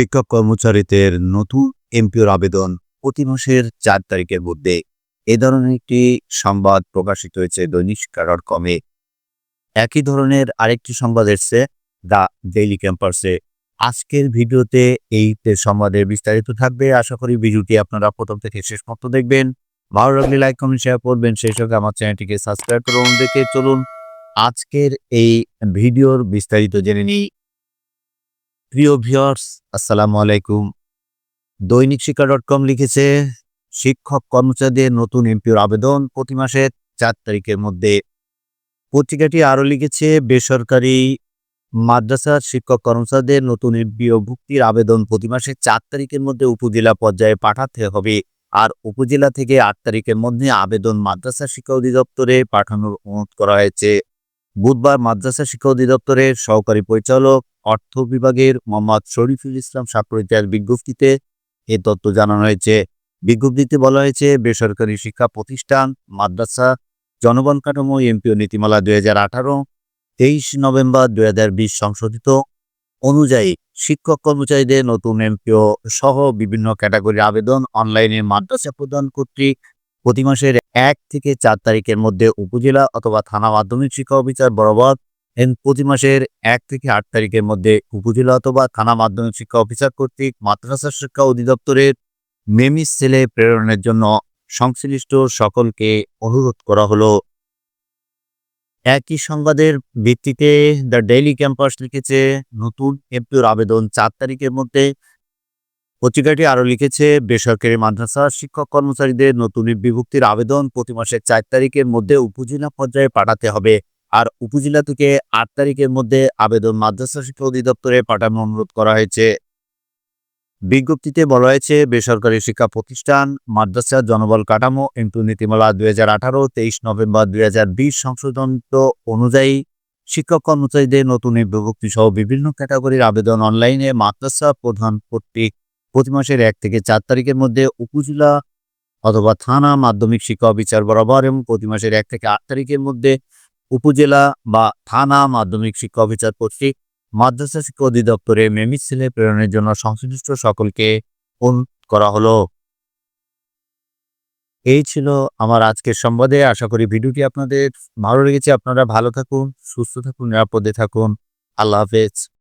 শিক্ষক কর্মচারীদের নতুন এমপিওর আবেদন প্রতি মাসের চার তারিখের মধ্যে। এ ধরনের একটি সংবাদ প্রকাশিত হয়েছে দৈনিক শিক্ষা ডট কমে একই ধরনের আরেকটি সংবাদ এসছে দ্য ডেইলি ক্যাম্পাসে। আজকের ভিডিওতে এই সংবাদের বিস্তারিত থাকবে। আশা করি ভিডিওটি আপনারা প্রথম থেকে শেষ পর্যন্ত দেখবেন। ভালো লাগলে লাইক, কমেন্ট শেয়ার করবেন। সেই সঙ্গে আমার চ্যানেলটিকে সাবস্ক্রাইব করুন। দেখে চলুন আজকের এই ভিডিওর বিস্তারিত জেনে নিই। প্রিয় ভিউয়ার্স, আসসালামু আলাইকুম। দৈনিক শিক্ষা ডট কম লিখেছে, শিক্ষক কর্মচারীদের নতুন এমপিওর আবেদন প্রতি মাসের চার তারিখের মধ্যে। পত্রিকাটি আরও লিখেছে, বেসরকারি মাদ্রাসার শিক্ষক কর্মচারীদের নতুন এমপিও ভুক্তির আবেদন প্রতি মাসের চার তারিখের মধ্যে উপজেলা পর্যায়ে পাঠাতে হবে। আর উপজেলা থেকে আট তারিখের মধ্যে আবেদন মাদ্রাসা শিক্ষা অধিদপ্তরে পাঠানোর অনুরোধ করা হয়েছে। বুধবার মাদ্রাসা শিক্ষা অধিদপ্তরের সহকারী পরিচালক অর্থ বিভাগের মোহাম্মদ শরীফুল ইসলাম স্বাক্ষরিত এক বিজ্ঞপ্তিতে এ তথ্য জানানো হয়েছে। বিজ্ঞপ্তিতে বলা হয়েছে, বেসরকারি শিক্ষা প্রতিষ্ঠান মাদ্রাসা জনগণ কাঠামো এমপিও নীতিমালা দুই হাজার আঠারো, তেইশ নভেম্বর দুই হাজার বিশ সংশোধিত অনুযায়ী শিক্ষক কর্মচারীদের নতুন এমপিও সহ বিভিন্ন ক্যাটাগরির আবেদন অনলাইনে মাদ্রাসা প্রদান কর্তৃক প্রতি মাসের এক থেকে চার তারিখের মধ্যে উপজেলা অথবা থানা মাধ্যমিক শিক্ষা অফিসার বরাবর প্রতি মাসের এক থেকে আট তারিখের মধ্যে উপজেলা অথবা থানা মাধ্যমিক শিক্ষা অফিসার কর্তৃক মাদ্রাসা শিক্ষা অধিদপ্তরের মেমিস সেলে প্রেরণের জন্য সংশ্লিষ্ট সকলকে অনুরোধ করা হলো। একই সংবাদের ভিত্তিতে দ্য ডেইলি ক্যাম্পাস লিখেছে, নতুন এমপিওর আবেদন চার তারিখের মধ্যে পত্রিকাটি আরও লিখেছে, বেসরকারি মাদ্রাসা শিক্ষক কর্মচারীদের নতুন বিভক্তির আবেদন প্রতি মাসের চার তারিখের মধ্যে উপজেলা পর্যায়ে পাঠাতে হবে। আর উপজেলা থেকে আট তারিখের মধ্যে আবেদন মাদ্রাসা শিক্ষা অধিদপ্তরে পাঠানো অনুরোধ করা হয়েছে। বিজ্ঞপ্তিতে বলা হয়েছে, বেসরকারি শিক্ষা প্রতিষ্ঠান, মাদ্রাসা জনবল কাঠামো এমপি নীতিমালা দুই হাজার আঠারো, তেইশ নভেম্বর দুই হাজার বিশ অনুযায়ী শিক্ষক কর্মচারীদের নতুন বিভক্তি সহ বিভিন্ন ক্যাটাগরির আবেদন অনলাইনে মাদ্রাসা প্রধান কর্তৃক প্রতি মাসের এক থেকে চার তারিখের মধ্যে উপজেলা অথবা থানা মাধ্যমিক শিক্ষা অফিসার বরাবর এবং প্রতি মাসের এক থেকে আট তারিখের মধ্যে উপজেলা বা থানা মাধ্যমিক শিক্ষা অফিসার কর্তৃক মাদ্রাসা শিক্ষা অধিদপ্তরে মেমিস ছেলে প্রেরণের জন্য সংশ্লিষ্ট সকলকে অনুরোধ করা হলো। এই ছিল আমার আজকের সংবাদে। আশা করি ভিডিওটি আপনাদের ভালো লেগেছে। আপনারা ভালো থাকুন, সুস্থ থাকুন, নিরাপদে থাকুন। আল্লাহ হাফেজ।